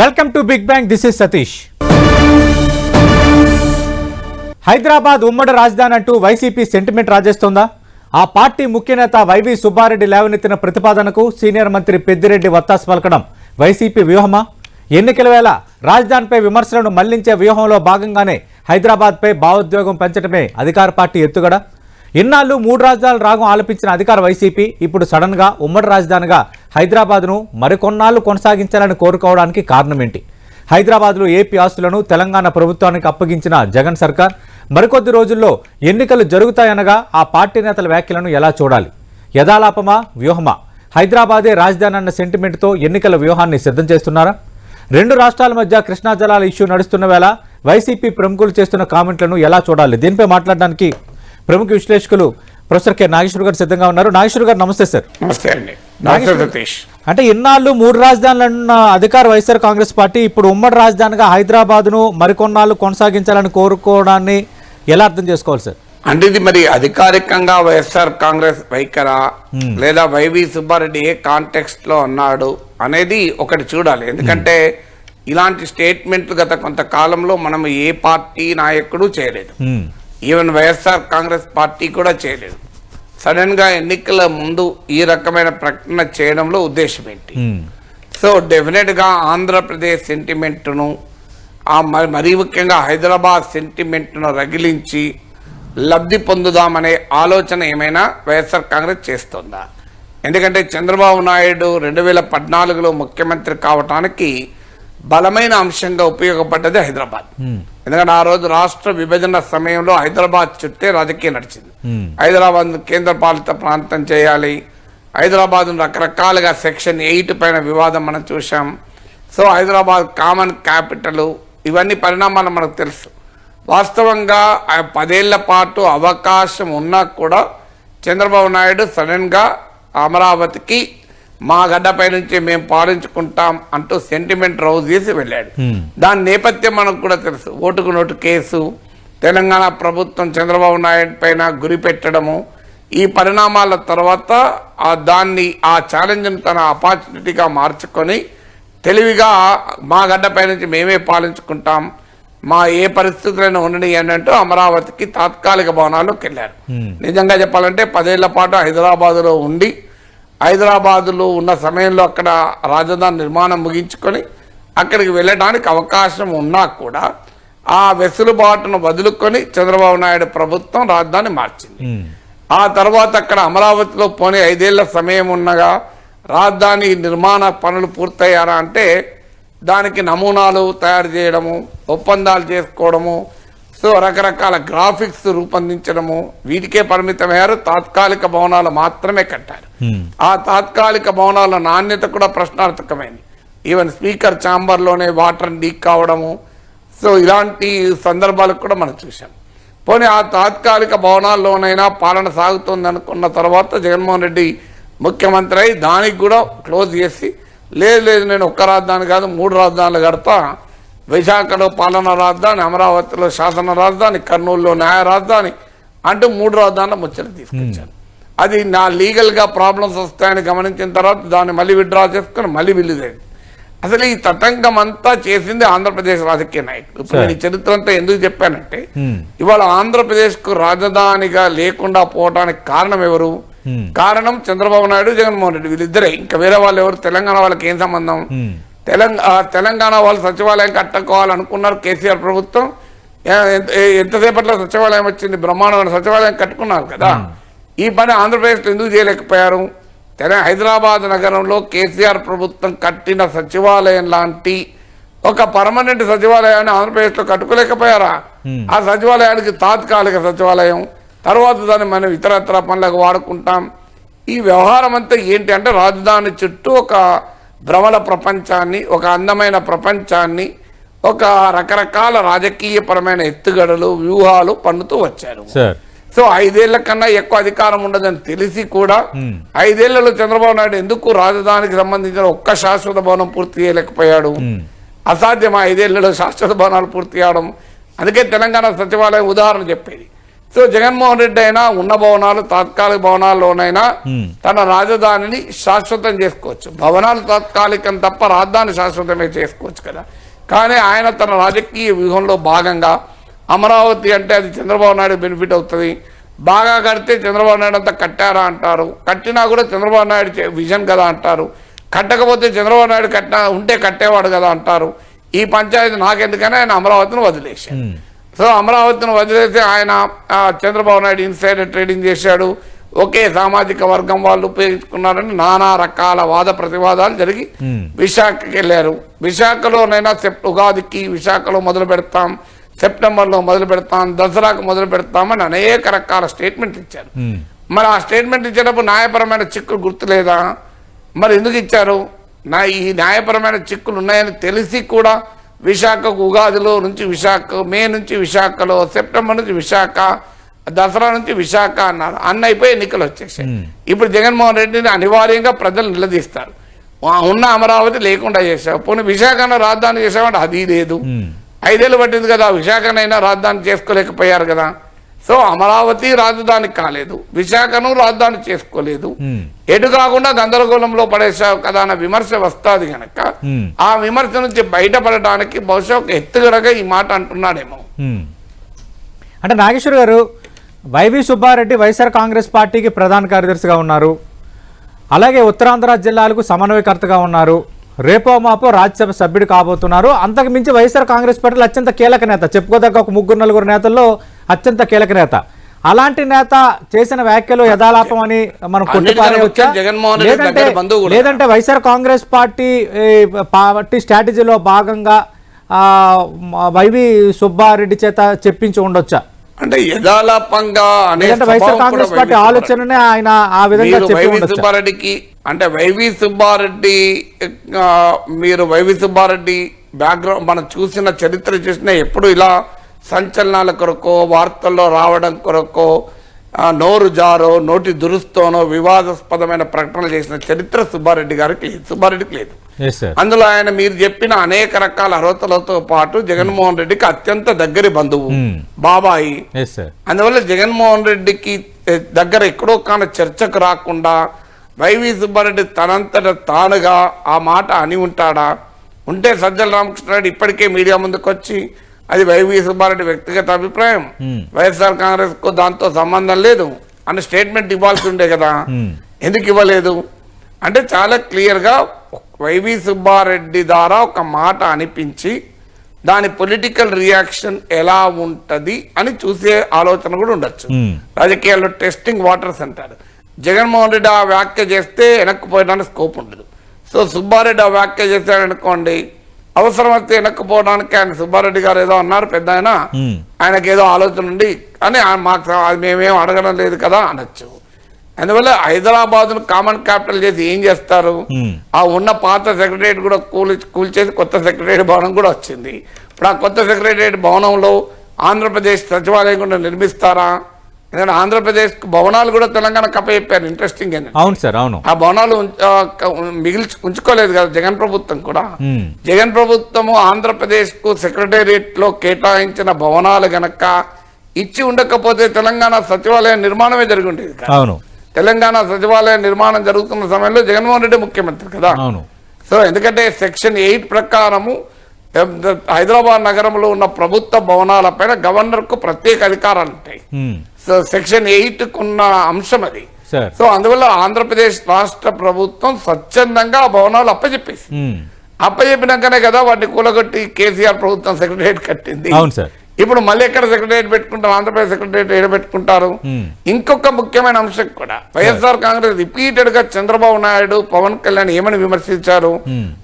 Welcome to big bang this is Satish Hyderabad ఉమ్మడి రాజధాని అంటూ వైసీపీ సెంటిమెంట్ రాజేస్తోందా? ఆ పార్టీ ముఖ్య నేత వైవి సుబ్బారెడ్డి లేవనెత్తిన ప్రతిపాదనకు సీనియర్ మంత్రి పెద్దిరెడ్డి వత్తాసు పలకడం వైసీపీ వ్యూహమా? ఎన్నికల వేళ రాజధానిపై విమర్శలను మళ్ళించే వ్యూహంలో భాగంగానే హైదరాబాద్పై భావోద్వేగం పెంచడమే అధికార పార్టీ ఎత్తుగడ. ఇన్నాళ్ళు మూడు రాజధానులు రాగం ఆలపించిన అధికార వైసీపీ ఇప్పుడు సడన్గా ఉమ్మడి రాజధానిగా హైదరాబాద్ను మరికొన్నాళ్ళు కొనసాగించాలని కోరుకోవడానికి కారణమేంటి? హైదరాబాద్లో ఏపీ ఆస్తులను తెలంగాణ ప్రభుత్వానికి అప్పగించిన జగన్ సర్కార్ మరికొద్ది రోజుల్లో ఎన్నికలు జరుగుతాయనగా ఆ పార్టీ నేతల వ్యాఖ్యలను ఎలా చూడాలి? యథాలాపమా వ్యూహమా? హైదరాబాదే రాజధాని అన్న సెంటిమెంట్తో ఎన్నికల వ్యూహాన్ని సిద్ధం చేస్తున్నారా? రెండు రాష్ట్రాల మధ్య కృష్ణా జలాల ఇష్యూ నడుస్తున్న వేళ వైసీపీ ప్రముఖులు చేస్తున్న కామెంట్లను ఎలా చూడాలి? దీనిపై మాట్లాడడానికి ప్రముఖ విశ్లేషకులు ప్రొఫెసర్ కె. నాగేశ్వర్ గారు సిద్ధంగా ఉన్నారు. నాగేశ్వర్ గారు నమస్తే సార్. నమస్తే అండి. అంటే ఇన్నాళ్ళు మూడు రాజధానులు అన్న అధికార వైఎస్ఆర్ కాంగ్రెస్ పార్టీ ఇప్పుడు ఉమ్మడి రాజధానిగా హైదరాబాద్ను మరికొన్నాళ్ళు కొనసాగించాలని కోరుకోవడాన్ని ఎలా అర్థం చేసుకోవాలి సార్? అంటే ఇది మరి అధికారికంగా వైఎస్ఆర్ కాంగ్రెస్ వైఖరా లేదా వైవి సుబ్బారెడ్డి ఏ కాంటెక్స్ట్లో అన్నాడు అనేది ఒకటి చూడాలి. ఎందుకంటే ఇలాంటి స్టేట్మెంట్లు గత కొంతకాలంలో మనం ఏ పార్టీ నాయకుడు చేయలేదు. హ్మ్. ఈవెన్ వైఎస్ఆర్ కాంగ్రెస్ పార్టీ కూడా చేయలేదు సడన్గా ఎన్నికల ముందు ఈ రకమైన ప్రకటన చేయడంలో ఉద్దేశం ఏంటి. సో డెఫినెట్గా ఆంధ్రప్రదేశ్ సెంటిమెంట్ను మరీ ముఖ్యంగా హైదరాబాద్ సెంటిమెంట్ను రగిలించి లబ్ధి పొందుదామనే ఆలోచన ఏమైనా వైఎస్ఆర్ కాంగ్రెస్ చేస్తుందా ఎందుకంటే చంద్రబాబు నాయుడు రెండు వేల పద్నాలుగులో ముఖ్యమంత్రి కావటానికి బలమైన అంశంగా ఉపయోగపడ్డది హైదరాబాద్ హ్మ్. ఎందుకంటే ఆ రోజు రాష్ట్ర విభజన సమయంలో హైదరాబాద్ చుట్టే రాజకీయం నడిచింది. హ్మ్. హైదరాబాద్ కేంద్ర పాలిత ప్రాంతం చేయాలి. హైదరాబాద్ రకరకాలుగా సెక్షన్ ఎయిట్ పైన వివాదం మనం చూసాం సో హైదరాబాద్ కామన్ క్యాపిటల్ ఇవన్నీ పరిణామాలు మనకు తెలుసు. వాస్తవంగా పదేళ్ళ పాటు అవకాశం ఉన్నా కూడా చంద్రబాబు నాయుడు సడన్గా అమరావతికి మా గడ్డపై నుంచి మేము పాలించుకుంటాం అంటూ సెంటిమెంట్ రౌజ్ చేసి వెళ్ళాడు హ్మ్. దాని నేపథ్యం మనకు కూడా తెలుసు ఓటుకు నోటు కేసు తెలంగాణ ప్రభుత్వం చంద్రబాబు నాయుడు పైన గురి పెట్టడము ఈ పరిణామాల తర్వాత ఆ దాన్ని ఆ ఛాలెంజ్ను తన ఆపర్చునిటీగా మార్చుకొని తెలివిగా మా గడ్డపై నుంచి మేమే పాలించుకుంటాం మా ఏ పరిస్థితులైనా ఉండని అని అంటూ అమరావతికి తాత్కాలిక భవనాల్లోకి వెళ్ళారు Hmm. నిజంగా చెప్పాలంటే పదేళ్ళ పాటు హైదరాబాదులో ఉండి హైదరాబాదులో ఉన్న సమయంలో అక్కడ రాజధాని నిర్మాణం ముగించుకొని అక్కడికి వెళ్ళడానికి అవకాశం ఉన్నా కూడా ఆ వెసులుబాటును వదులుకొని చంద్రబాబు నాయుడు ప్రభుత్వం రాజధాని మార్చింది. ఆ తర్వాత అక్కడ అమరావతిలో పోనీ ఐదేళ్ళ సమయం ఉన్నగా రాజధాని నిర్మాణ పనులు పూర్తయ్యారా అంటే దానికి నమూనాలు తయారు చేయడము ఒప్పందాలు చేసుకోవడము సో రకరకాల గ్రాఫిక్స్ రూపొందించడము వీటికే పరిమితమయ్యారు. తాత్కాలిక భవనాలు మాత్రమే కట్టారు. ఆ తాత్కాలిక భవనాల నాణ్యత కూడా ప్రశ్నార్థకమైంది. ఈవెన్ స్పీకర్ ఛాంబర్లోనే వాటర్ లీక్ కావడము. సో ఇలాంటి సందర్భాలకు కూడా మనం చూసాం పోనీ ఆ తాత్కాలిక భవనాల్లోనైనా పాలన సాగుతుంది అనుకున్న తర్వాత జగన్మోహన్ రెడ్డి ముఖ్యమంత్రి అయి దానికి కూడా క్లోజ్ చేసి లేదు లేదు నేను ఒక్క రాజధాని కాదు మూడు రాజధానులు కడతా విశాఖలో పాలన రాజధాని అమరావతిలో శాసన రాజధాని కర్నూలులో న్యాయ రాజధాని అంటూ మూడు రాజధానుల ముచ్చట తీసుకొచ్చాను అది నా లీగల్గా ప్రాబ్లమ్స్ వస్తాయని గమనించిన తర్వాత దాన్ని మళ్ళీ విత్డ్రా చేసుకుని మళ్ళీ విల్లుదేంది అసలు ఈ తతంగం అంతా చేసింది ఆంధ్రప్రదేశ్ రాజకీయ నాయకులు. ఇప్పుడు నేను ఈ చరిత్ర అంతా ఎందుకు చెప్పానంటే. ఇవాళ ఆంధ్రప్రదేశ్కు రాజధానిగా లేకుండా పోవడానికి కారణం ఎవరు. కారణం చంద్రబాబు నాయుడు జగన్మోహన్ రెడ్డి వీళ్ళిద్దరే. ఇంకా వేరే వాళ్ళు ఎవరు? తెలంగాణ వాళ్ళకి ఏం సంబంధం. తెలంగాణ తెలంగాణ వాళ్ళు సచివాలయం కట్టుకోవాలనుకున్నారు కేసీఆర్ ప్రభుత్వం. ఎంతసేపట్లో సచివాలయం వచ్చింది? బ్రహ్మాండమైన సచివాలయం కట్టుకున్నారు కదా. ఈ పని ఆంధ్రప్రదేశ్లో ఎందుకు చేయలేకపోయారు? తెల హైదరాబాద్ నగరంలో కేసీఆర్ ప్రభుత్వం కట్టిన సచివాలయం లాంటి ఒక పర్మనెంట్ సచివాలయాన్ని ఆంధ్రప్రదేశ్లో కట్టుకోలేకపోయారా. ఆ సచివాలయానికి తాత్కాలిక సచివాలయం తర్వాత దాన్ని మనం ఇతరత్ర పనులకు వాడుకుంటాం. ఈ వ్యవహారం అంతా ఏంటి అంటే రాజధాని చుట్టూ ఒక భ్రమల ప్రపంచాన్ని ఒక అందమైన ప్రపంచాన్ని ఒక రకరకాల రాజకీయపరమైన ఎత్తుగడలు వ్యూహాలు పన్నుతూ వచ్చారు. సో ఐదేళ్ళ కన్నా ఎక్కువ అధికారం ఉండదని తెలిసి కూడా. ఐదేళ్ళలో చంద్రబాబు నాయుడు ఎందుకు రాజధానికి సంబంధించిన ఒక్క శాశ్వత భవనం పూర్తి చేయలేకపోయాడు. అసాధ్యం ఐదేళ్ళలో శాశ్వత భవనాలు పూర్తి చేయడం? అందుకే తెలంగాణ సచివాలయం ఉదాహరణ చెప్పేది. సో జగన్మోహన్ రెడ్డి అయినా ఉన్న భవనాలు తాత్కాలిక భవనాల్లోనైనా తన రాజధానిని శాశ్వతం చేసుకోవచ్చు. భవనాలు తాత్కాలికం తప్ప రాజధాని శాశ్వతమే చేసుకోవచ్చు కదా. కానీ ఆయన తన రాజకీయ వ్యూహంలో భాగంగా అమరావతి అంటే అది చంద్రబాబు నాయుడు బెనిఫిట్ అవుతుంది. బాగా కడితే చంద్రబాబు నాయుడు అంతా కట్టారా అంటారు. కట్టినా కూడా చంద్రబాబు నాయుడు విజన్ కదా అంటారు. కట్టకపోతే చంద్రబాబు నాయుడు కట్టినా ఉంటే కట్టేవాడు కదా అంటారు. ఈ పంచాయతీ నాకెందుకని ఆయన అమరావతిని వదిలేశారు. సో అమరావతిని వదిలేసి ఆయన చంద్రబాబు నాయుడు ఇన్సైడర్ ట్రేడింగ్ చేశాడు. ఒకే సామాజిక వర్గం వాళ్ళు ఉపయోగించుకున్నారని నానా రకాల వాద ప్రతివాదాలు జరిగి విశాఖకి వెళ్ళారు. విశాఖలోనైనా సెప్ ఉగాదికి విశాఖలో మొదలు పెడతాం సెప్టెంబర్లో మొదలు పెడతాం దసరాకు మొదలు పెడతామని అనేక రకాల స్టేట్మెంట్లు ఇచ్చారు. మరి ఆ స్టేట్మెంట్ ఇచ్చేటప్పుడు న్యాయపరమైన చిక్కులు గుర్తులేదా? మరి ఎందుకు ఇచ్చారు? నా ఈ న్యాయపరమైన చిక్కులు ఉన్నాయని తెలిసి కూడా విశాఖకు ఉగాదిలో నుంచి విశాఖ మే నుంచి విశాఖలో సెప్టెంబర్ నుంచి విశాఖ దసరా నుంచి విశాఖ అన్నారు. అన్న అయిపోయి ఎన్నికలు వచ్చేసాయి. ఇప్పుడు జగన్మోహన్ రెడ్డిని అనివార్యంగా ప్రజలు నిలదీస్తారు. ఉన్న అమరావతి లేకుండా చేశావు. పోనీ విశాఖను రాజధాని చేసామంటే అది లేదు. ఐదేళ్ళు పట్టింది కదా విశాఖనైనా రాజధాని చేసుకోలేకపోయారు కదా. సో అమరావతి రాజధాని కాలేదు. విశాఖను రాజధాని చేసుకోలేదు. ఎటు కాకుండా గందరగోళంలో పడేసావు కదా అన్న విమర్శ వస్తుంది గనక ఆ విమర్శ నుంచి బయటపడటానికి బహుశా ఒక ఎత్తుగడగా ఈ మాట అంటున్నాడేమో. అంటే నాగేశ్వర్ గారు వైవి సుబ్బారెడ్డి వైఎస్ఆర్ కాంగ్రెస్ పార్టీకి ప్రధాన కార్యదర్శిగా ఉన్నారు. అలాగే ఉత్తరాంధ్ర జిల్లాలకు సమన్వయకర్తగా ఉన్నారు. రేపో మాపో రాజ్యసభ సభ్యుడు కాబోతున్నారు. అంతకు మించి వైఎస్ఆర్ కాంగ్రెస్ పార్టీలో అత్యంత కీలక నేత చెప్పుకోదగ్గ ఒక ముగ్గురు నలుగురు నేతల్లో అత్యంత కీలక నేత. అలాంటి నేత చేసిన వ్యాఖ్యలు యథాలాపం అని మనం రెడ్డి లేదంటే. లేదంటే వైఎస్ఆర్ కాంగ్రెస్ పార్టీ పార్టీ స్ట్రాటజీలో భాగంగా వైవి సుబ్బారెడ్డి చేత చెప్పించి ఉండొచ్చా? అంటే యథాలాపంగా అనే కాంగ్రెస్ పార్టీ వైవి ఆలోచననే ఆయన ఆ విధంగా వైవి సుబ్బారెడ్డికి అంటే వైవి సుబ్బారెడ్డి మీరు వైవి సుబ్బారెడ్డి బ్యాక్గ్రౌండ్ మనం చూసిన చరిత్ర చూసినా ఎప్పుడు ఇలా సంచలనాల కొరకో వార్తల్లో రావడం కొరకో నోరు జారో నోటి దురుస్తోనో వివాదాస్పదమైన ప్రకటనలు చేసిన చరిత్ర సుబ్బారెడ్డి గారికి లేదు సుబ్బారెడ్డికి లేదు. అందులో ఆయన మీరు చెప్పిన అనేక రకాల అర్హతలతో పాటు జగన్మోహన్ రెడ్డికి అత్యంత దగ్గరి బంధువు బాబాయి. ఎస్ సార్ అందువల్ల జగన్మోహన్ రెడ్డికి దగ్గర ఎక్కడో కాన చర్చకు రాకుండా వైవి సుబ్బారెడ్డి తనంతట తానుగా ఆ మాట అని ఉంటాడా? ఉంటే సజ్జల రామకృష్ణారెడ్డి ఇప్పటికే మీడియా ముందుకు వచ్చి అది వైవి సుబ్బారెడ్డి వ్యక్తిగత అభిప్రాయం. వైఎస్ఆర్ కాంగ్రెస్కు దాంతో సంబంధం లేదు అన్న స్టేట్మెంట్ ఇవ్వాల్సి ఉండే కదా. ఎందుకు ఇవ్వలేదు? అంటే చాలా క్లియర్గా వైవి సుబ్బారెడ్డి ద్వారా ఒక మాట అనిపించి దాని పొలిటికల్ రియాక్షన్ ఎలా ఉంటది అని చూసే ఆలోచన కూడా ఉండొచ్చు. రాజకీయాల్లో టెస్టింగ్ వాటర్స్ అంటారు. జగన్మోహన్ రెడ్డి ఆ వ్యాఖ్య చేస్తే వెనక్కిపోయడానికి స్కోప్ ఉండదు. సో సుబ్బారెడ్డి ఆ వ్యాఖ్య చేశాడు అనుకోండి అవసరం వస్తే వెనక్కిపోవడానికి ఆయన సుబ్బారెడ్డి గారు ఏదో అన్నారు పెద్ద ఆయన ఆయనకి ఏదో ఆలోచన ఉంది అని మాకు మేమేం అడగడం లేదు కదా అనొచ్చు. అందువల్ల హైదరాబాద్ కామన్ క్యాపిటల్ చేసి ఏం చేస్తారు? ఆ ఉన్న పాత సెక్రటరియట్ కూడా కూల్ కూల్చేసి కొత్త సెక్రటరియట్ భవనం కూడా వచ్చింది. ఇప్పుడు ఆ కొత్త సెక్రటరియట్ భవనంలో ఆంధ్రప్రదేశ్ సచివాలయం కూడా నిర్మిస్తారా? ఎందుకంటే ఆంధ్రప్రదేశ్ భవనాలు కూడా తెలంగాణ కప్పచెప్పారు ఇంట్రెస్టింగ్ ఏంటంటే అవును సార్ అవును. ఆ భవనాలు మిగిల్చి ఉంచుకోలేదు కదా జగన్ ప్రభుత్వం కూడా. జగన్ ప్రభుత్వము ఆంధ్రప్రదేశ్కు సెక్రటేరియట్లో కేటాయించిన భవనాలు గనక ఇచ్చి ఉండకపోతే తెలంగాణ సచివాలయ నిర్మాణమే జరిగి ఉండేది. అవును. తెలంగాణ సచివాలయ నిర్మాణం జరుగుతున్న సమయంలో జగన్మోహన్ రెడ్డి ముఖ్యమంత్రి కదా. సో ఎందుకంటే సెక్షన్ ఎయిట్ ప్రకారము హైదరాబాద్ నగరంలో ఉన్న ప్రభుత్వ భవనాలపైన గవర్నర్కు ప్రత్యేక అధికారాలు ఉంటాయి. సో సెక్షన్ ఎయిట్ కున్న అంశం అది. సో అందువల్ల ఆంధ్రప్రదేశ్ రాష్ట్ర ప్రభుత్వం స్వచ్ఛందంగా ఆ భవనాలు అప్పచెప్పేసి. అప్పచెప్పినాకనే కదా వాటిని కూలగొట్టి కేసీఆర్ ప్రభుత్వం సెక్రటరియట్ కట్టింది. ఇప్పుడు మళ్ళీ ఎక్కడ సెక్రటరియట్ పెట్టుకుంటారు ఆంధ్రప్రదేశ్ సెక్రటరియట్ ఏడ పెట్టుకుంటారు? ఇంకొక ముఖ్యమైన అంశం కూడా. వైఎస్ఆర్ కాంగ్రెస్ రిపీటెడ్గా చంద్రబాబు నాయుడు పవన్ కళ్యాణ్ ఏమని విమర్శించారు?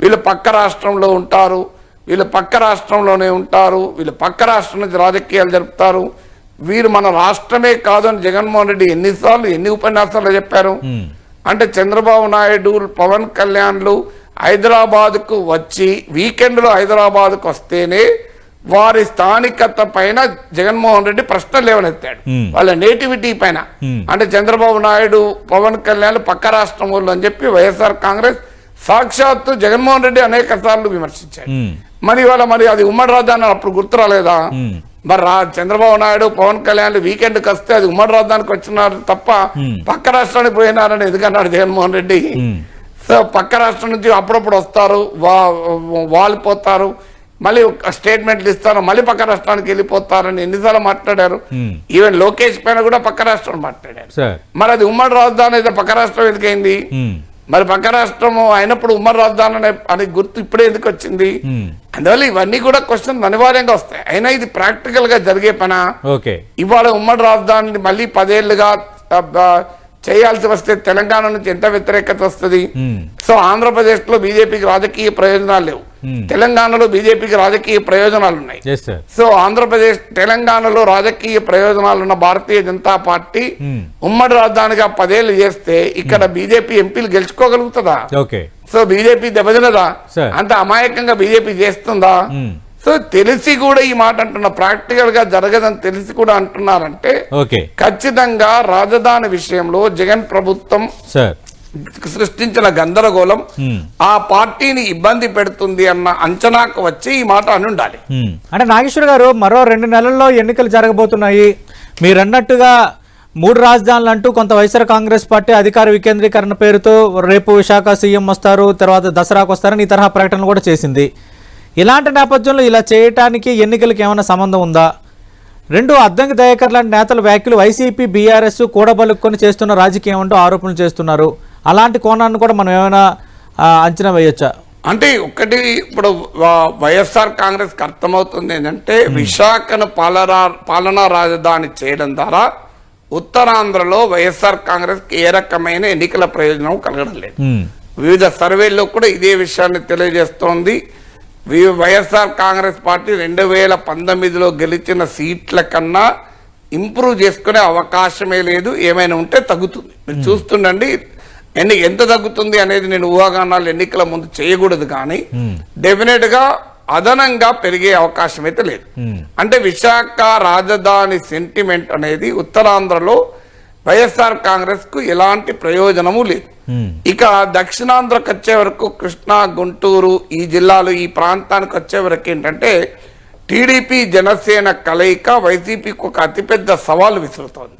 వీళ్ళు పక్క రాష్ట్రంలో ఉంటారు. వీళ్ళు పక్క రాష్ట్రంలోనే ఉంటారు. వీళ్ళు పక్క రాష్ట్రం నుంచి రాజకీయాలు జరుపుతారు. వీరు మన రాష్ట్రమే కాదు అని జగన్మోహన్ రెడ్డి ఎన్నిసార్లు ఎన్ని ఉపన్యాసాలు చెప్పారు? అంటే చంద్రబాబు నాయుడు పవన్ కళ్యాణ్లు హైదరాబాద్కు వచ్చి వీకెండ్లో హైదరాబాద్కు వస్తేనే వారి స్థానికత పైన జగన్మోహన్ రెడ్డి ప్రశ్నలు లేవనెత్తాడు. వాళ్ళ నేటివిటీ పైన. అంటే చంద్రబాబు నాయుడు పవన్ కళ్యాణ్ పక్క రాష్ట్రం వాళ్ళు అని చెప్పి వైఎస్ఆర్ కాంగ్రెస్ సాక్షాత్తు జగన్మోహన్ రెడ్డి అనేక సార్లు విమర్శించాడు. మరి ఇవాళ మరి అది ఉమ్మడి రాజధాని అప్పుడు గుర్తు రాలేదా? మరి చంద్రబాబు నాయుడు పవన్ కళ్యాణ్ వీకెండ్కి వస్తే అది ఉమ్మడి రాజధానికి వచ్చినారు తప్ప పక్క రాష్ట్రానికి పోయినారని ఎందుకన్నాడు జగన్మోహన్ రెడ్డి. సో పక్క రాష్ట్రం నుంచి అప్పుడప్పుడు వస్తారు వాలిపోతారు. మళ్ళీ స్టేట్మెంట్లు ఇస్తారు మళ్ళీ పక్క రాష్ట్రానికి వెళ్ళిపోతారని ఎన్నిసార్లు మాట్లాడారు. ఈవెన్ లోకేష్ పైన కూడా పక్క రాష్ట్రం మాట్లాడారు. మరి అది ఉమ్మడి రాజధాని అయితే పక్క రాష్ట్రం ఎందుకైంది? మరి పక్క రాష్ట్రం అయినప్పుడు ఉమ్మడి రాజధాని అనే- అని గుర్తు ఇప్పుడే ఎందుకు వచ్చింది? అందువల్ల ఇవన్నీ కూడా క్వశ్చన్ అనివార్యంగా వస్తాయి. అయినా ఇది ప్రాక్టికల్గా జరిగే పనా? ఇవాళ ఉమ్మడి రాజధానిని మళ్ళీ పదేళ్ళుగా చేయాల్సి వస్తే తెలంగాణ నుంచి ఎంత వ్యతిరేకత వస్తుంది? సో ఆంధ్రప్రదేశ్లో బీజేపీకి రాజకీయ ప్రయోజనాలు లేవు. తెలంగాణలో బీజేపీకి రాజకీయ ప్రయోజనాలు ఉన్నాయి సో ఆంధ్రప్రదేశ్ తెలంగాణలో రాజకీయ ప్రయోజనాలు ఉన్న భారతీయ జనతా పార్టీ Hmm. ఉమ్మడి రాజధానిగా పదేళ్ళు చేస్తే ఇక్కడ బీజేపీ ఎంపీలు గెలుచుకోగలుగుతుందా? So BJP దెబ్బతినదా. అంత అమాయకంగా బీజేపీ చేస్తుందా? సో తెలిసి కూడా ఈ మాట అంటున్న ప్రాక్టికల్గా జరగదని తెలిసి కూడా అంటున్నారంటే ఖచ్చితంగా రాజధాని విషయంలో జగన్ ప్రభుత్వం సృష్టించిన గందరగోళం ఆ పార్టీని ఇబ్బంది పెడుతుంది అన్న అంచనాకు వచ్చి ఈ మాట అని ఉండాలి. అంటే నాగేశ్వర్ గారు మరో రెండు నెలల్లో ఎన్నికలు జరగబోతున్నాయి. మీరు అన్నట్టుగా మూడు రాజధానులు అంటూ కొంత వైఎస్ఆర్ కాంగ్రెస్ పార్టీ అధికార వికేంద్రీకరణ పేరుతో రేపు విశాఖ సీఎం వస్తారు తర్వాత దసరాకు వస్తారని ఈ తరహా ప్రకటనలు కూడా చేసింది. ఇలాంటి నేపథ్యంలో ఇలా చేయటానికి ఎన్నికలకు ఏమైనా సంబంధం ఉందా? రెండు అద్దంకి దయాకర్ లాంటి నేతల వ్యాఖ్యలు వైసీపీ బీఆర్ఎస్ కూడబలుక్కొని చేస్తున్న రాజకీయం అంటూ ఆరోపణలు చేస్తున్నారు. అలాంటి కోణాన్ని కూడా మనం ఏమైనా అంచనా వేయొచ్చా? అంటే ఒకటి ఇప్పుడు వైఎస్ఆర్ కాంగ్రెస్కి అర్థమవుతుంది ఏంటంటే విశాఖను పాలనా పాలనా రాజధాని చేయడం ద్వారా ఉత్తరాంధ్రలో వైఎస్ఆర్ కాంగ్రెస్కి ఏ రకమైన ఎన్నికల ప్రయోజనం కలగడం లేదు. వివిధ సర్వేల్లో కూడా ఇదే విషయాన్ని తెలియజేస్తోంది. వైఎస్ఆర్ కాంగ్రెస్ పార్టీ రెండు వేల పంతొమ్మిదిలో గెలిచిన సీట్ల కన్నా ఇంప్రూవ్ చేసుకునే అవకాశమే లేదు. ఏమైనా ఉంటే తగ్గుతుంది. మీరు చూస్తుండండి ఎన్ని ఎంత తగ్గుతుంది అనేది నేను ఊహాగానాలు ఎన్నికల ముందు చేయకూడదు కానీ డెఫినెట్గా అదనంగా పెరిగే అవకాశం అయితే లేదు. ఉమ్, అంటే విశాఖ రాజధాని సెంటిమెంట్ అనేది ఉత్తరాంధ్రలో వైఎస్ఆర్ కాంగ్రెస్కు ఎలాంటి ప్రయోజనము లేదు. ఉమ్, ఇక దక్షిణాంధ్రకు వచ్చే వరకు కృష్ణా గుంటూరు ఈ జిల్లాలు ఈ ప్రాంతానికి వచ్చే వరకు ఏంటంటే టీడీపీ జనసేన కలయిక వైసీపీకి ఒక అతిపెద్ద సవాలు విసురుతోంది.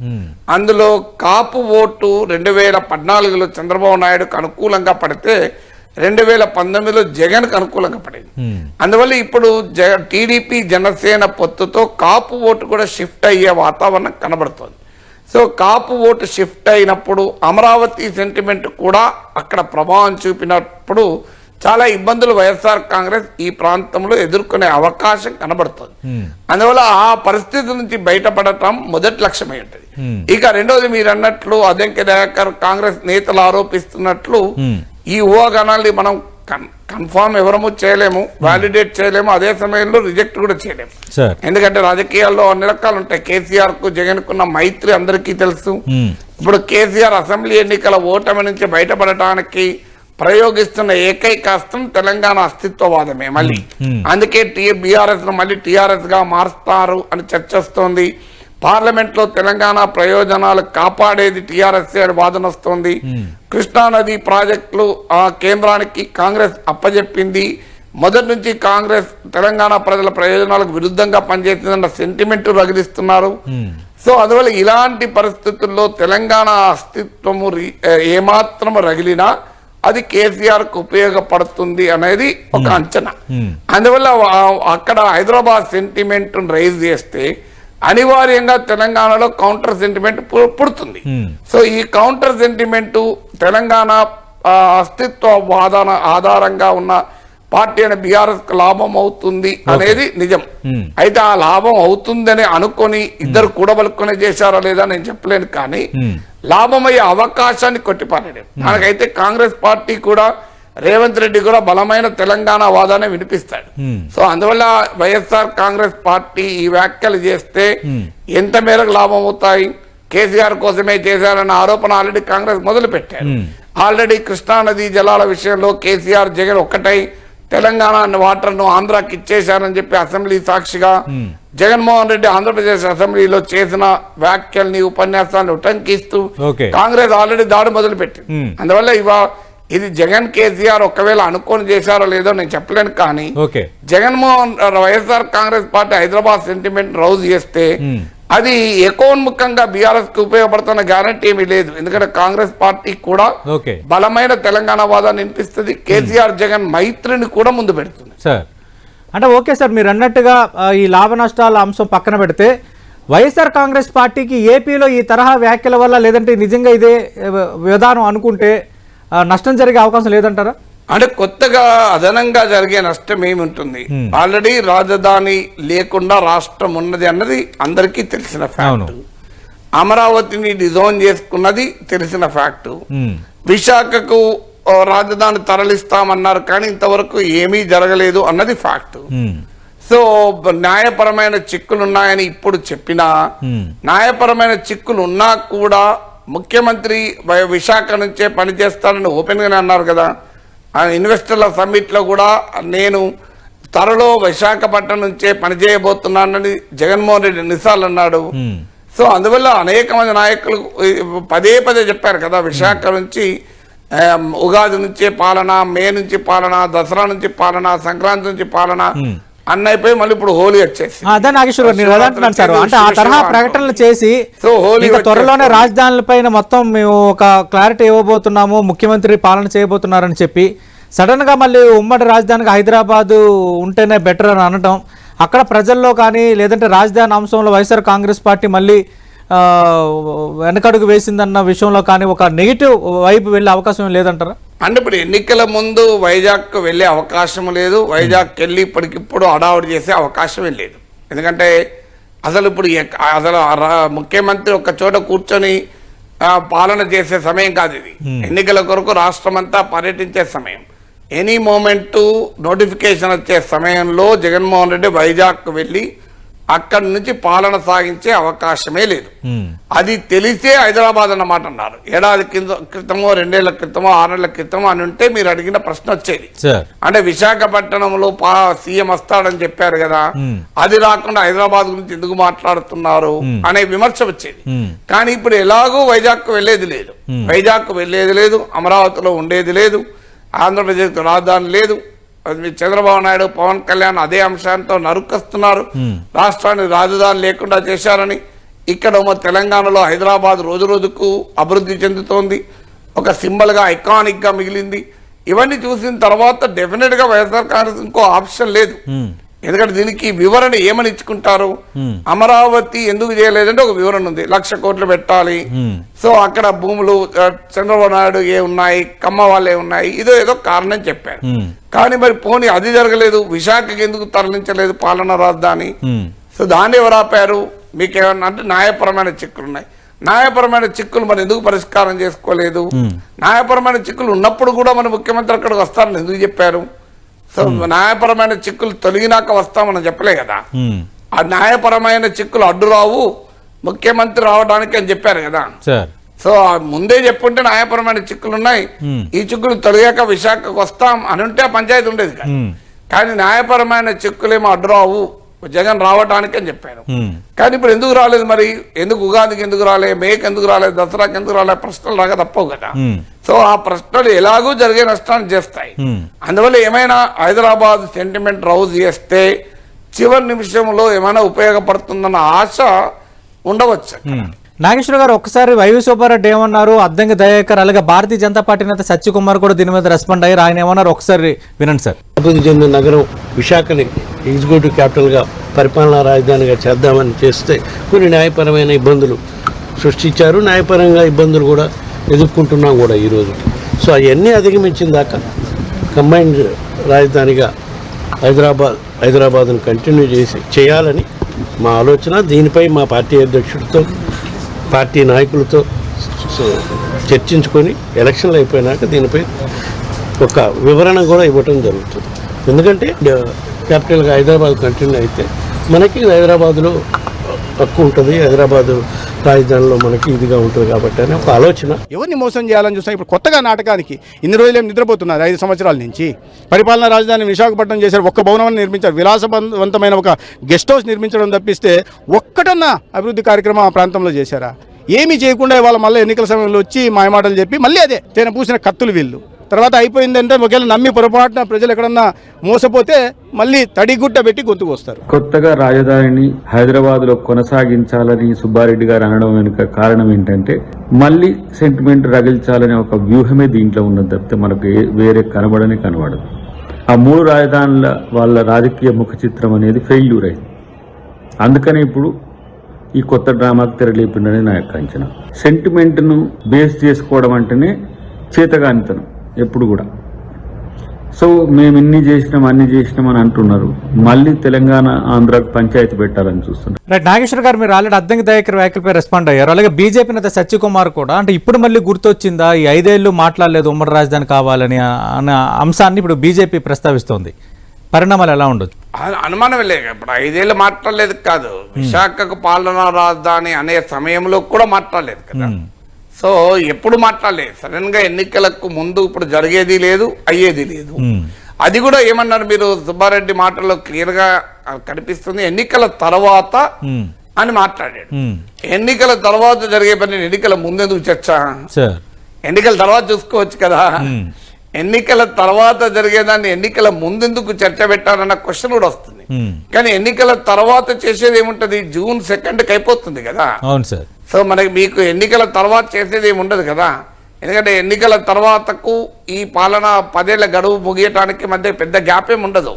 అందులో కాపు ఓటు రెండు వేల పద్నాలుగులో చంద్రబాబు నాయుడుకు అనుకూలంగా పడితే రెండు వేల పంతొమ్మిదిలో జగన్కు అనుకూలంగా పడింది. అందువల్ల ఇప్పుడు జ టీడీపీ జనసేన పొత్తుతో కాపు ఓటు కూడా షిఫ్ట్ అయ్యే వాతావరణం కనబడుతోంది. సో కాపు ఓటు షిఫ్ట్ అయినప్పుడు అమరావతి సెంటిమెంట్ కూడా అక్కడ ప్రభావం చూపినప్పుడు చాలా ఇబ్బందులు వైఎస్ఆర్ కాంగ్రెస్ ఈ ప్రాంతంలో ఎదుర్కొనే అవకాశం కనబడుతుంది. ఉమ్, అందువల్ల ఆ పరిస్థితి నుంచి బయటపడటం మొదటి లక్ష్యమై ఉంటుంది Hmm. ఇక రెండోది మీరు అన్నట్లు అదంకి దయాకర్ కాంగ్రెస్ నేతలు ఆరోపిస్తున్నట్లు Hmm. ఈ ఊహాగానాల్ని మనం కన్ఫామ్ ఎవరము చేయలేము వాలిడేట్ చేయలేము అదే సమయంలో రిజెక్ట్ కూడా చేయలేము. ఎందుకంటే రాజకీయాల్లో అన్ని రకాలు ఉంటాయి. కేసీఆర్కు జగన్ కున్న మైత్రి అందరికీ తెలుసు. ఇప్పుడు కేసీఆర్ అసెంబ్లీ ఎన్నికల ఓటమి నుంచి బయటపడటానికి ప్రయోగిస్తున్న ఏకైక అస్త్రం తెలంగాణ అస్తిత్వవాదమే మళ్ళీ. అందుకే టీ బీఆర్ఎస్ను మళ్ళీ టీఆర్ఎస్గా మారుస్తారు అని చర్చ వస్తోంది పార్లమెంట్లో తెలంగాణ ప్రయోజనాలు కాపాడేది టీఆర్ఎస్ అని వాదన వస్తోంది. కృష్ణానది ప్రాజెక్టులు ఆ కేంద్రానికి కాంగ్రెస్ అప్పజెప్పింది. మొదటి నుంచి కాంగ్రెస్ తెలంగాణ ప్రజల ప్రయోజనాలకు విరుద్ధంగా పనిచేసిందన్న సెంటిమెంట్ రగిలిస్తున్నారు. సో అందువల్ల ఇలాంటి పరిస్థితుల్లో తెలంగాణ అస్తిత్వము ఏమాత్రం రగిలినా అది కేసీఆర్కు ఉపయోగపడుతుంది అనేది ఒక అంచనా. ఉమ్, అందువల్ల అక్కడ హైదరాబాద్ సెంటిమెంట్ రైజ్ చేస్తే అనివార్యంగా తెలంగాణలో కౌంటర్ సెంటిమెంట్ పుడుతుంది. Hmm. సో ఈ కౌంటర్ సెంటిమెంట్ తెలంగాణ అస్తిత్వ వాదన ఆధారంగా ఉన్న పార్టీ అనే బీఆర్ఎస్కు లాభం అవుతుంది అనేది నిజం. అయితే ఆ లాభం అవుతుందని అనుకొని ఇద్దరు కూడబలుక్కునే చేశారా లేదా నేను చెప్పలేను కానీ ఉమ్, లాభమయ్యే అవకాశాన్ని కొట్టిపారేయడం దానికైతే కాంగ్రెస్ పార్టీ కూడా రేవంత్ రెడ్డి కూడా బలమైన తెలంగాణ వాదాన్ని వినిపిస్తాడు. సో అందువల్ల వైఎస్ఆర్ కాంగ్రెస్ పార్టీ ఈ వ్యాఖ్యలు చేస్తే. ఎంత మేరకు లాభం అవుతాయి? కేసీఆర్ కోసమే చేశారన్న ఆరోపణ ఆల్రెడీ కాంగ్రెస్ మొదలు పెట్టారు. ఆల్రెడీ కృష్ణానది జలాల విషయంలో కేసీఆర్ జగన్ ఒక్కటై తెలంగాణ వాటర్ను ఆంధ్రాకి ఇచ్చేశారని చెప్పి అసెంబ్లీ సాక్షిగా. జగన్మోహన్ రెడ్డి ఆంధ్రప్రదేశ్ అసెంబ్లీలో చేసిన వ్యాఖ్యల్ని ఉపన్యాసాన్ని ఉటంకిస్తూ. కాంగ్రెస్ ఆల్రెడీ దాడి మొదలు పెట్టింది Hmm. అందువల్ల ఇవా ఇది జగన్ కేసీఆర్ ఒకవేళ అనుకోని చేశారో లేదో నేను చెప్పలేను కానీ Jaganmohan YSR Congress party Hyderabad sentiment rouse చేస్తే. అది ఎకోన్ముఖంగా బీఆర్ఎస్కి ఉపయోగపడుతున్న గ్యారంటీ ఏమీ లేదు. ఎందుకంటే కాంగ్రెస్ పార్టీ కూడా ఓకే. బలమైన తెలంగాణ వాదాన్ని వినిపిస్తుంది. కేసీఆర్ జగన్ మైత్రిని కూడా ముందు పెడుతుంది. సార్ అంటే ఓకే సార్ మీరు అన్నట్టుగా ఈ లాభ నష్టాల అంశం పక్కన పెడితే వైఎస్ఆర్ కాంగ్రెస్ పార్టీకి ఏపీలో ఈ తరహా వ్యాఖ్యల వల్ల లేదంటే నిజంగా ఇదే విధానం అనుకుంటే నష్టం జరిగే అవకాశం లేదంటారా? అంటే కొత్తగా అదనంగా జరిగే నష్టం ఏమి ఉంటుంది ఆల్రెడీ రాజధాని లేకుండా రాష్ట్రం ఉన్నది అన్నది అందరికీ తెలిసిన. ఫ్యాక్ట్. అమరావతిని డిజైన్ చేసుకున్నది తెలిసిన ఫ్యాక్ట్. విశాఖకు రాజధాని తరలిస్తామన్నారు కానీ ఇంతవరకు ఏమీ జరగలేదు అన్నది ఫ్యాక్ట్. సో న్యాయపరమైన చిక్కులు ఉన్నాయని ఇప్పుడు చెప్పినా న్యాయపరమైన చిక్కులు ఉన్నా కూడా ముఖ్యమంత్రి విశాఖ నుంచే పనిచేస్తానని ఓపెన్ గానే అన్నారు కదా. ఇన్వెస్టర్ల సమ్మిట్లో కూడా నేను త్వరలో విశాఖపట్నం నుంచే పనిచేయబోతున్నానని జగన్మోహన్ రెడ్డి ఎన్నిసార్లు అన్నాడు. సో అందువల్ల అనేక మంది నాయకులు పదే పదే చెప్పారు కదా విశాఖ నుంచి ఉగాది నుంచే పాలన మే నుంచి పాలన దసరా నుంచి పాలన సంక్రాంతి నుంచి పాలన అన్నైపోయి మళ్ళీ ఇప్పుడు హోలీ వచ్చేసి అదే నాగేశ్వర గారు నేను అదే అంటున్నాను సార్? అంటే ఆ తరహా ప్రకటనలు చేసి సో హోలీ త్వరలోనే. రాజధానులపైన మొత్తం మేము ఒక క్లారిటీ ఇవ్వబోతున్నాము ముఖ్యమంత్రి పాలన చేయబోతున్నారని చెప్పి. సడన్గా మళ్ళీ ఉమ్మడి రాజధానికి హైదరాబాద్ ఉంటేనే బెటర్ అని అనటం. అక్కడ ప్రజల్లో కానీ లేదంటే రాజధాని అంశంలో వైఎస్ఆర్ కాంగ్రెస్ పార్టీ మళ్ళీ వెనకడుగు వేసిందన్న విషయంలో కానీ ఒక నెగిటివ్ వైపు వెళ్ళే అవకాశం లేదంటారా? అంటే ఇప్పుడు ఎన్నికల ముందు వైజాగ్ వెళ్ళే అవకాశం లేదు. వైజాగ్ వెళ్ళి ఇప్పటికిప్పుడు హడావుడి చేసే అవకాశం లేదు. ఎందుకంటే అసలు ఇప్పుడు అసలు ముఖ్యమంత్రి ఒక చోట కూర్చొని పాలన చేసే సమయం కాదు ఇది. ఎన్నికల కొరకు రాష్ట్రం అంతా పర్యటించే సమయం. ఎనీ మూమెంట్ నోటిఫికేషన్ వచ్చే సమయంలో జగన్మోహన్ రెడ్డి వైజాగ్ వెళ్ళి అక్కడి నుంచి పాలన సాగించే అవకాశమే లేదు. అది తెలిసే హైదరాబాద్ అన్నమాట అన్నారు. ఏడాది కింద క్రితమో రెండేళ్ళ క్రితమో ఆరేళ్ళ క్రితమో అని ఉంటే మీరు అడిగిన ప్రశ్న వచ్చేది. అంటే విశాఖపట్నంలో సీఎం వస్తాడని చెప్పారు కదా. అది రాకుండా హైదరాబాద్ గురించి ఎందుకు మాట్లాడుతున్నారు అనే విమర్శ వచ్చేది. కానీ ఇప్పుడు ఎలాగూ వైజాగ్ వెళ్ళేది లేదు. వైజాగ్ వెళ్ళేది లేదు అమరావతిలో ఉండేది లేదు ఆంధ్రప్రదేశ్ రాజధాని లేదు చంద్రబాబు నాయుడు పవన్ కళ్యాణ్ అదే అంశాంతో నరుకొస్తున్నారు రాష్ట్రాన్ని రాజధాని లేకుండా చేశారని ఇక్కడ తెలంగాణలో హైదరాబాద్ రోజు రోజుకు అభివృద్ధి చెందుతోంది. ఒక సింబల్గా ఐకానిక్గా మిగిలింది. ఇవన్నీ చూసిన తర్వాత డెఫినెట్గా వైఎస్ఆర్ కాంగ్రెస్ ఇంకో ఆప్షన్ లేదు. ఎందుకంటే దీనికి వివరణ ఏమని ఇచ్చుకుంటారు. అమరావతి ఎందుకు చేయలేదంటే ఒక వివరణ ఉంది. లక్ష కోట్లు పెట్టాలి. సో అక్కడ భూములు చంద్రబాబు నాయుడు ఏ ఉన్నాయి కమ్మ వాళ్ళే ఉన్నాయి. ఇదో ఏదో కారణం చెప్పారు. కానీ మరి పోనీ అది జరగలేదు విశాఖకి ఎందుకు తరలించలేదు పాలనా రాజధాని? సో దాన్ని ఎవరు ఆపారు? మీకు ఏమన్నా అంటే న్యాయపరమైన చిక్కులు ఉన్నాయి. న్యాయపరమైన చిక్కులు మరి ఎందుకు పరిష్కారం చేసుకోలేదు? న్యాయపరమైన చిక్కులు ఉన్నప్పుడు కూడా మన ముఖ్యమంత్రి అక్కడికి వస్తారని ఎందుకు చెప్పారు? సో న్యాయపరమైన చిక్కులు తొలగినాక వస్తామని చెప్పలే కదా. ఆ న్యాయపరమైన చిక్కులు అడ్డు రావు ముఖ్యమంత్రి రావడానికి అని చెప్పారు కదా. సో ముందే చెప్పుంటే న్యాయపరమైన చిక్కులు ఉన్నాయి. ఈ చిక్కులు తొలగాక విశాఖకు వస్తాం అని ఉంటే ఆ పంచాయతీ ఉండేది కానీ న్యాయపరమైన చిక్కులేమో అడ్డు రావు. జగన్ రావడానికి అని చెప్పారు. ఉమ్, కానీ ఇప్పుడు ఎందుకు రాలేదు మరి? ఎందుకు ఉగాదికి ఎందుకు రాలే? మేకి ఎందుకు రాలేదు దసరాకి ఎందుకు రాలే? ప్రశ్నలు రాక తప్పవు కదా. సో ఆ ప్రశ్నలు ఎలాగూ జరిగే నష్టాన్ని చేస్తాయి. అందువల్ల ఏమైనా హైదరాబాద్ సెంటిమెంట్ రౌజ్ చేస్తే చివరి నిమిషంలో ఏమైనా ఉపయోగపడుతుందన్న ఆశ ఉండవచ్చు. నాగేశ్వర గారు ఒక్కసారి వైవి సూపారెడ్డి ఏమన్నారు? అద్దంకి దయాకర్ అలాగే భారతీయ జనతా పార్టీ నేత సత్యకుమార్ కూడా దీని మీద రెస్పాండ్ అయ్యారు. ఆయన ఏమన్నారు? ఒకసారి వినండి సార్. అభివృద్ధి చెందిన నగరం విశాఖని ఎగ్జిక్యూటివ్ క్యాపిటల్గా పరిపాలనా రాజధానిగా చేద్దామని చేస్తే కొన్ని న్యాయపరమైన ఇబ్బందులు సృష్టించారు. న్యాయపరంగా ఇబ్బందులు కూడా ఎదుర్కొంటున్నాం కూడా ఈరోజు సో అవన్నీ అధిగమించిన దాకా కంబైన్డ్ రాజధానిగా హైదరాబాద్ హైదరాబాద్ను కంటిన్యూ చేసి చేయాలని మా ఆలోచన. దీనిపై మా పార్టీ అధ్యక్షుడితో పార్టీ నాయకులతో చర్చించుకొని ఎలక్షన్లు అయిపోయినాక దీనిపై ఒక వివరణ కూడా ఇవ్వటం జరుగుతుంది. ఎందుకంటే క్యాపిటల్గా హైదరాబాద్ కంటిన్యూ అయితే మనకి హైదరాబాద్లో తక్కువ ఉంటుంది. హైదరాబాదు రాజధానిలో మనకి ఇదిగా ఉంటుంది కాబట్టి అని ఒక ఆలోచన. ఎవరిని మోసం చేయాలని చూస్తాం ఇప్పుడు కొత్తగా నాటకానికి ఇన్ని రోజులు ఏం నిద్రపోతున్నారు ఐదు సంవత్సరాల నుంచి? పరిపాలనా రాజధాని విశాఖపట్నం చేశారు ఒక్క భవనాన్ని నిర్మించారు. విలాసవంతమైన ఒక గెస్ట్ హౌస్ నిర్మించడం తప్పిస్తే ఒక్కటన్నా అభివృద్ధి కార్యక్రమం ఆ ప్రాంతంలో చేశారా? ఏమీ చేయకుండా వాళ్ళ మళ్ళీ ఎన్నికల సమయంలో వచ్చి మాయమాటలు చెప్పి మళ్ళీ అదే తేనె పూసిన కత్తులు వీళ్ళు. తర్వాత అయిపోయిందంటే ఒకవేళ నమ్మి పొరపాటున ప్రజలు ఎక్కడన్నా మోసపోతే మళ్ళీ తడిగుడ్డ పెట్టి గొంతుకు వస్తారు. కొత్తగా రాజధానిని హైదరాబాద్లో కొనసాగించాలని సుబ్బారెడ్డి గారు అనడం వెనుక కారణం ఏంటంటే మళ్ళీ సెంటిమెంట్ రగిల్చాలనే ఒక వ్యూహమే దీంట్లో ఉన్నది తప్పితే మనకు వేరే కనబడని కనబడదు. ఆ మూడు రాజధానుల వాళ్ళ రాజకీయ ముఖ చిత్రం అనేది ఫెయిల్యూర్ అయింది. అందుకనే ఇప్పుడు ఈ కొత్త డ్రామాకు తెరలేపిండని నా యొక్క అంచనా. సెంటిమెంట్ను బేస్ చేసుకోవడం అంటేనే చేతగానితనం. ఎప్పుడు కూడా. సో మేము ఇన్ని చేసినాం అన్ని చేసినాం అని అంటున్నారు. మళ్ళీ తెలంగాణ ఆంధ్రాకు పంచాయతీ పెట్టాలని చూస్తున్నారు. రైట్ నాగేశ్వర గారు మీరు ఆల్రెడీ అద్దంకి దయాకర్ వ్యాఖ్యలపై రెస్పాండ్ అయ్యారు. అలాగే బీజేపీ నేత సత్యకుమార్ కూడా అంటే ఇప్పుడు మళ్ళీ గుర్తొచ్చిందా ఈ ఐదేళ్ళు మాట్లాడలేదు ఉమ్మడి రాజధాని కావాలని అన్న అంశాన్ని ఇప్పుడు బీజేపీ ప్రస్తావిస్తోంది. పరిణామాలు ఎలా ఉండొచ్చు? అను- అనుమానమే లేదు ఇప్పుడు ఐదేళ్ళు మాట్లాడలేదు కాదు. విశాఖకు పాలనా రాజధాని అనే సమయంలో కూడా మాట్లాడలేదు కదా. సో ఎప్పుడు మాట్లాడలేదు సడన్గా ఎన్నికలకు ముందు ఇప్పుడు జరిగేది లేదు అయ్యేది లేదు. అది కూడా ఏమన్నారు మీరు? సుబ్బారెడ్డి మాటల్లో క్లియర్గా కనిపిస్తుంది. ఎన్నికల తర్వాత. అని మాట్లాడాడు. ఎన్నికల తర్వాత జరిగే పని ఎన్నికల ముందెందుకు చర్చ? ఎన్నికల తర్వాత చూసుకోవచ్చు కదా. ఎన్నికల తర్వాత జరిగేదాన్ని ఎన్నికల ముందెందుకు చర్చ పెట్టారన్న క్వశ్చన్ కూడా వస్తుంది. కానీ ఎన్నికల తర్వాత చేసేది ఏముంటది? జూన్ సెకండ్కి అయిపోతుంది కదా. అవును సార్. సో మనకి మీకు ఎన్నికల తర్వాత చేసేది ఏమి ఉండదు కదా? ఎందుకంటే ఎన్నికల తర్వాతకు ఈ పాలన పదేళ్ళ గడువు ముగియటానికి మధ్య పెద్ద గ్యాప్ ఏమి ఉండదు.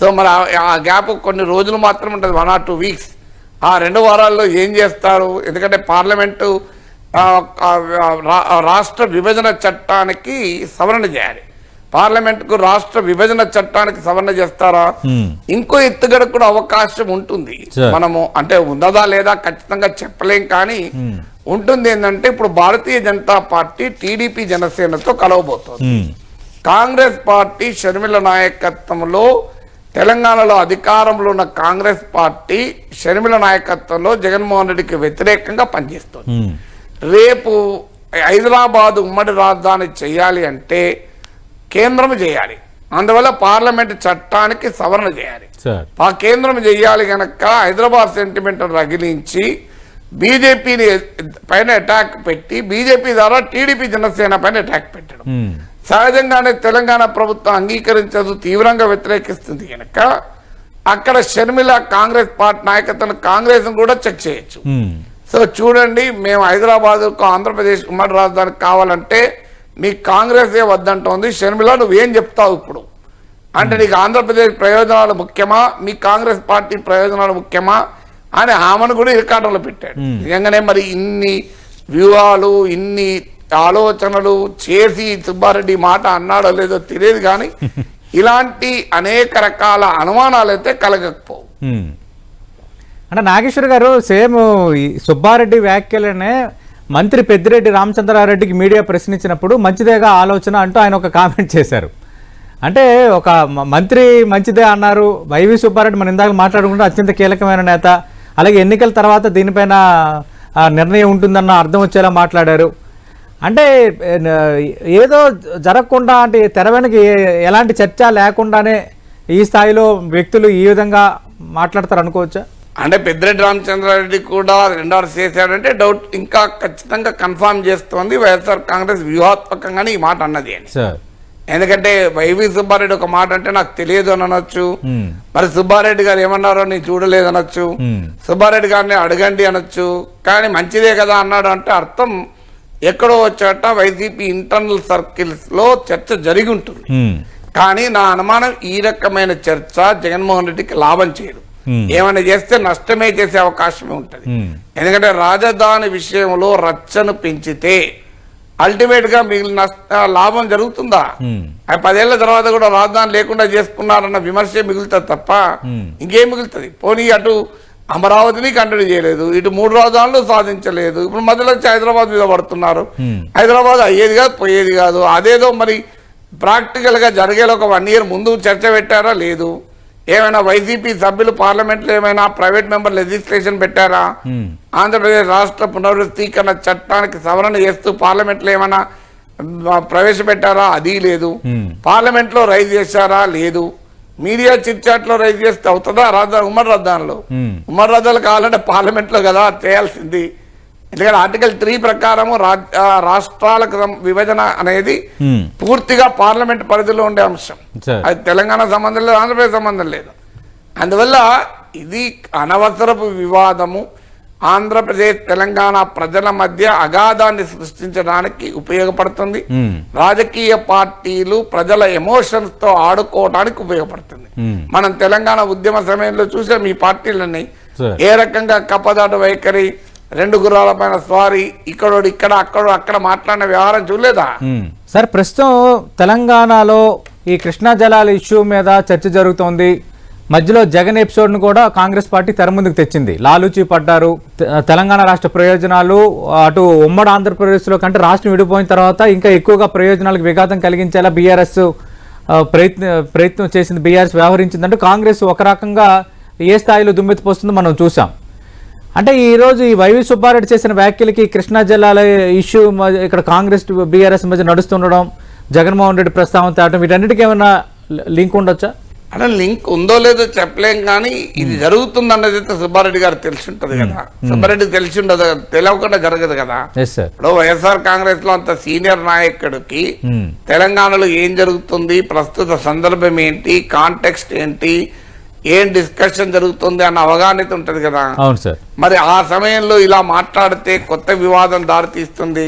సో మరి ఆ- గ్యాప్ కొన్ని రోజులు మాత్రం ఉంటుంది వన్ ఆర్ టూ వీక్స్. ఆ రెండు వారాల్లో ఏం చేస్తారు? ఎందుకంటే పార్లమెంటు రాష్ట్ర విభజన చట్టానికి సవరణ చేయాలి. పార్లమెంటుకు రాష్ట్ర విభజన చట్టానికి సవరణ చేస్తారా. ఇంకో ఎత్తుగడ కూడా అవకాశం ఉంటుంది. మనము అంటే ఉన్నదా లేదా ఖచ్చితంగా చెప్పలేం కానీ ఉంటుంది ఏంటంటే ఇప్పుడు భారతీయ జనతా పార్టీ టీడీపీ జనసేనతో కలవబోతోంది. కాంగ్రెస్ పార్టీ షర్మిల నాయకత్వంలో తెలంగాణలో అధికారంలో ఉన్న కాంగ్రెస్ పార్టీ షర్మిల నాయకత్వంలో జగన్మోహన్ రెడ్డికి వ్యతిరేకంగా పనిచేస్తుంది. రేపు హైదరాబాద్ ఉమ్మడి రాజధాని చేయాలి అంటే కేంద్రం చేయాలి. అందువల్ల పార్లమెంట్ చట్టానికి సవరణ చేయాలి. ఆ కేంద్రం చేయాలి గనక హైదరాబాద్ సెంటిమెంట్ రగిలించి బీజేపీని పైన అటాక్ పెట్టి బీజేపీ ద్వారా టీడీపీ జనసేన పైన అటాక్ పెట్టడం. మ్మ్. సహజంగానే తెలంగాణ ప్రభుత్వం అంగీకరించదు తీవ్రంగా వ్యతిరేకిస్తుంది కనుక అక్కడ షర్మిల కాంగ్రెస్ పార్టీ నాయకత్వం కాంగ్రెస్ కూడా చెక్ చేయొచ్చు. మ్మ్. సో చూడండి మేము హైదరాబాద్ ఆంధ్రప్రదేశ్ ఉమ్మడి రాజధాని కావాలంటే మీకు కాంగ్రెస్ ఏ వద్దంటోంది. షర్మిల నువ్వేం చెప్తావు ఇప్పుడు? అంటే నీకు ఆంధ్రప్రదేశ్ ప్రయోజనాలు ముఖ్యమా? మీ కాంగ్రెస్ పార్టీ ప్రయోజనాలు ముఖ్యమా? అని ఆమెను కూడా ఇరకాటంలో పెట్టాడు. నిజంగానే మరి ఇన్ని వ్యూహాలు ఇన్ని ఆలోచనలు చేసి సుబ్బారెడ్డి మాట అన్నాడో లేదో తెలియదు కానీ ఇలాంటి అనేక రకాల అనుమానాలు అయితే కలగకపోవు. అంటే నాగేశ్వర్ గారు సేమ్ ఈ సుబ్బారెడ్డి వ్యాఖ్యలనే మంత్రి పెద్దిరెడ్డి రామచంద్రారెడ్డికి మీడియా ప్రశ్నించినప్పుడు మంచిదేగా ఆలోచన అంటూ ఆయన ఒక కామెంట్ చేశారు. అంటే ఒక మ- మంత్రి మంచిదే అన్నారు. వైవి సుబ్బారెడ్డి మనం ఇందాక మాట్లాడుకుంటే అత్యంత కీలకమైన నేత. అలాగే ఎన్నికల తర్వాత దీనిపైన నిర్ణయం ఉంటుందన్న అర్థం వచ్చేలా మాట్లాడారు. అంటే ఏదో జరగకుండా అంటే తెర వెనక ఎలాంటి చర్చ లేకుండానే ఈ స్థాయిలో వ్యక్తులు ఈ విధంగా మాట్లాడతారు అనుకోవచ్చా? అంటే పెద్దిరెడ్డి రామచంద్రారెడ్డి కూడా రెండోసారి చేశాడంటే డౌట్ ఇంకా ఖచ్చితంగా కన్ఫర్మ్ చేస్తోంది వైఎస్ఆర్ కాంగ్రెస్ వ్యూహాత్మకంగానే ఈ మాట అన్నది అని ఎందుకంటే వైవి సుబ్బారెడ్డి ఒక మాట అంటే నాకు తెలియదు అని అనొచ్చు. మరి సుబ్బారెడ్డి గారు ఏమన్నారో నేను చూడలేదు అనొచ్చు. సుబ్బారెడ్డి గారిని అడగండి అనొచ్చు కానీ మంచిదే కదా అన్నాడు అంటే అర్థం ఎక్కడో వచ్చాట వైసీపీ ఇంటర్నల్ సర్కిల్స్లో చర్చ జరిగి ఉంటుంది. కానీ నా అనుమానం ఈ రకమైన చర్చ జగన్మోహన్ రెడ్డికి లాభం చేయదు. ఏమైనా చేస్తే నష్టమే చేసే అవకాశమే ఉంటది Hmm. ఎందుకంటే రాజధాని విషయంలో రచ్చను పెంచితే అల్టిమేట్గా మిగిలిన నష్ట లాభం జరుగుతుందా Hmm. ఆ పదేళ్ళ తర్వాత కూడా రాజధాని లేకుండా చేసుకున్నారన్న విమర్శే మిగులుతుంది తప్ప Hmm. ఇంకేం మిగులుతుంది పోనీ అటు అమరావతిని కంటిన్యూ చేయలేదు ఇటు మూడు రాజధానులు సాధించలేదు ఇప్పుడు మధ్యలో వచ్చి హైదరాబాద్ మీద పడుతున్నారు Hmm. హైదరాబాద్ అయ్యేది కాదు పోయేది కాదు అదేదో మరి ప్రాక్టికల్గా జరిగేలా ఒక వన్ ఇయర్ ముందు చర్చ పెట్టారా లేదు ఏమైనా వైసీపీ సభ్యులు పార్లమెంట్లో ఏమైనా ప్రైవేట్ మెంబర్ లెజిస్లేషన్ పెట్టారా. ఆంధ్రప్రదేశ్ రాష్ట్ర పునరుద్ధీకరణ చట్టానికి సవరణ చేస్తూ పార్లమెంట్లో ఏమైనా ప్రవేశపెట్టారా? అది లేదు. Hmm. పార్లమెంట్లో రైజ్ చేశారా? లేదు. మీడియా చిట్చాట్లో రైజ్ చేస్తే అవుతుందా? రాజధాని ఉమ్మడి రాజధానిలో. ఉమ్మడి రాజధానులు కావాలంటే పార్లమెంట్లో కదా చేయాల్సింది. ఎందుకంటే ఆర్టికల్ త్రీ ప్రకారము రాష్ట్రాలకు విభజన అనేది. పూర్తిగా పార్లమెంట్ పరిధిలో ఉండే అంశం. అది తెలంగాణ సంబంధం లేదు ఆంధ్రప్రదేశ్ సంబంధం లేదు అందువల్ల ఇది అనవసరపు వివాదము ఆంధ్రప్రదేశ్ తెలంగాణ ప్రజల మధ్య అగాధాన్ని సృష్టించడానికి ఉపయోగపడుతుంది. రాజకీయ పార్టీలు ప్రజల ఎమోషన్స్తో ఆడుకోవడానికి ఉపయోగపడుతుంది. మనం తెలంగాణ ఉద్యమ సమయంలో చూసాం ఈ పార్టీలని సరే. ఏ రకంగా కప్పదాటు వైఖరి రెండు గుర్రాల పైన స్వారీ ఇక్కడోడు ఇక్కడ అక్కడ అక్కడ మాట్లాడిన వ్యవహారం చూడలేదా? సార్ ప్రస్తుతం తెలంగాణలో ఈ కృష్ణా జలాల ఇష్యూ మీద చర్చ జరుగుతోంది. మధ్యలో జగన్ ఎపిసోడ్ను కూడా కాంగ్రెస్ పార్టీ తెరముందుకు తెచ్చింది. లాలూచి పడ్డారు. తెలంగాణ రాష్ట్ర ప్రయోజనాలు అటు ఉమ్మడి ఆంధ్రప్రదేశ్లో కంటే రాష్ట్రం విడిపోయిన తర్వాత ఇంకా ఎక్కువగా ప్రయోజనాలకు విఘాతం కలిగించేలా బీఆర్ఎస్ ప్రయత్న ప్రయత్నం చేసింది. బీఆర్ఎస్ వ్యవహరించిందంటూ కాంగ్రెస్ ఒక రకంగా ఏ స్థాయిలో దుమ్మెత్తిపోస్తుందో మనం చూసాం అంటే ఈ రోజు ఈ వైవి సుబ్బారెడ్డి చేసిన వ్యాఖ్యలకి కృష్ణా జిల్లాల ఇష్యూ ఇక్కడ కాంగ్రెస్ బీఆర్ఎస్ మధ్య నడుస్తుండడం జగన్మోహన్ రెడ్డి ప్రస్తావన తేవడం వీటన్నిటికీ ఏమైనా లింక్ ఉండొచ్చా? అంటే లింక్ ఉందో లేదో చెప్పలేం కానీ ఇది జరుగుతుంది అన్నది అయితే సుబ్బారెడ్డి గారు తెలిసి ఉంటది కదా సుబ్బారెడ్డి తెలిసి ఉండదు తెలియకుండా జరగదు కదా. ఇప్పుడు వైఎస్ఆర్ కాంగ్రెస్లో అంత సీనియర్ నాయకుడికి తెలంగాణలో ఏం జరుగుతుంది ప్రస్తుత సందర్భం ఏంటి కాంటెక్స్ట్ ఏంటి ఏం డిస్కషన్ జరుగుతుంది అన్న అవగాహన ఉంటది కదా అవును సార్ మరి ఆ సమయంలో ఇలా మాట్లాడితే కొత్త వివాదం దారితీస్తుంది.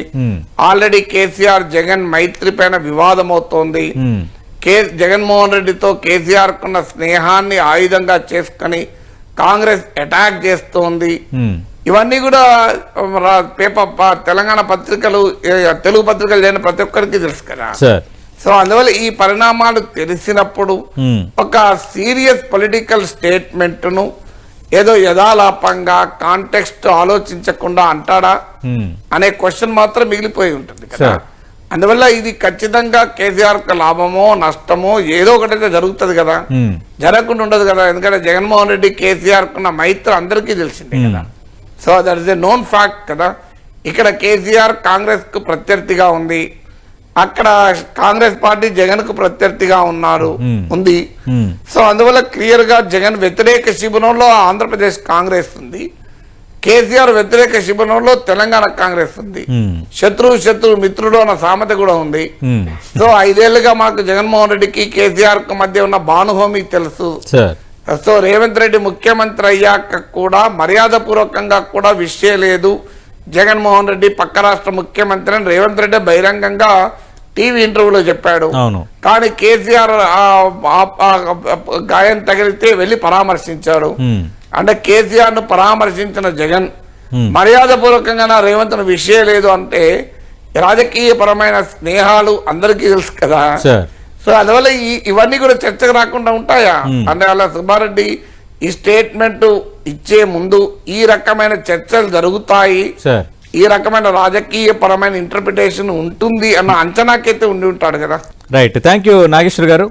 ఆల్రెడీ కేసీఆర్ జగన్ మైత్రి పైన వివాదం అవుతోంది. కే జగన్మోహన్ రెడ్డితో కేసీఆర్ కున్న స్నేహాన్ని ఆయుధంగా చేసుకొని కాంగ్రెస్ అటాక్ చేస్తోంది. ఇవన్నీ కూడా పేపర్ తెలంగాణ పత్రికలు తెలుగు పత్రికలు లేని ప్రతి ఒక్కరికి తెలుసు కదా సో అందువల్ల ఈ పరిణామాలు తెలిసినప్పుడు. ఒక సీరియస్ పొలిటికల్ స్టేట్మెంట్ను ఏదో యథాలాపంగా కాంటెక్స్ట్ ఆలోచించకుండా అంటాడా. అనే క్వశ్చన్ మాత్రం మిగిలిపోయి ఉంటుంది కదా. అందువల్ల ఇది ఖచ్చితంగా కేసీఆర్కు లాభమో నష్టమో ఏదో ఒకటైతే జరుగుతుంది కదా. జరగకుండా ఉండదు కదా ఎందుకంటే జగన్మోహన్ రెడ్డి కేసీఆర్ కున్న మైత్రి అందరికీ తెలిసిందే కదా so that is a known fact కదా ఇక్కడ కేసీఆర్ కాంగ్రెస్కు ప్రత్యర్థిగా ఉంది అక్కడ కాంగ్రెస్ పార్టీ జగన్కు ప్రత్యర్థిగా ఉన్నారు. ఉంది. సో అందువల్ల క్లియర్గా జగన్ వ్యతిరేక శిబిరంలో ఆంధ్రప్రదేశ్ కాంగ్రెస్ ఉంది. కేసీఆర్ వ్యతిరేక శిబిరంలో తెలంగాణ కాంగ్రెస్ ఉంది. శత్రువు శత్రువు మిత్రుడు అన్న సామెత కూడా ఉంది. సో ఐదేళ్ళుగా మాకు జగన్మోహన్ రెడ్డికి కేసీఆర్కు మధ్య ఉన్న బానుహోమి తెలుసు. సో రేవంత్ రెడ్డి ముఖ్యమంత్రి అయ్యాక కూడా మర్యాద పూర్వకంగా కూడా విషయం లేదు జగన్మోహన్ రెడ్డి పక్క రాష్ట్ర ముఖ్యమంత్రి అని రేవంత్ రెడ్డి బహిరంగంగా టీవీ ఇంటర్వ్యూలో చెప్పాడు. కానీ కేసీఆర్ గాయం తగిలితే వెళ్ళి పరామర్శించాడు. అంటే కేసీఆర్ను పరామర్శించిన జగన్. మర్యాద పూర్వకంగా నా రేవంత్ విషయం లేదు అంటే రాజకీయ పరమైన స్నేహాలు అందరికీ తెలుసు కదా. సో అందువల్ల ఈ ఇవన్నీ కూడా చర్చకు రాకుండా ఉంటాయా? అలా సుబ్బారెడ్డి ఈ స్టేట్మెంట్ ఇచ్చే ముందు ఈ రకమైన చర్చలు జరుగుతాయి. ఈ రకమైన రాజకీయ పరమైన ఇంటర్ప్రిటేషన్ ఉంటుంది అన్న అంచనాకైతే ఉండి ఉంటాడు కదా. రైట్ థ్యాంక్ యూ నాగేశ్వర్ గారు.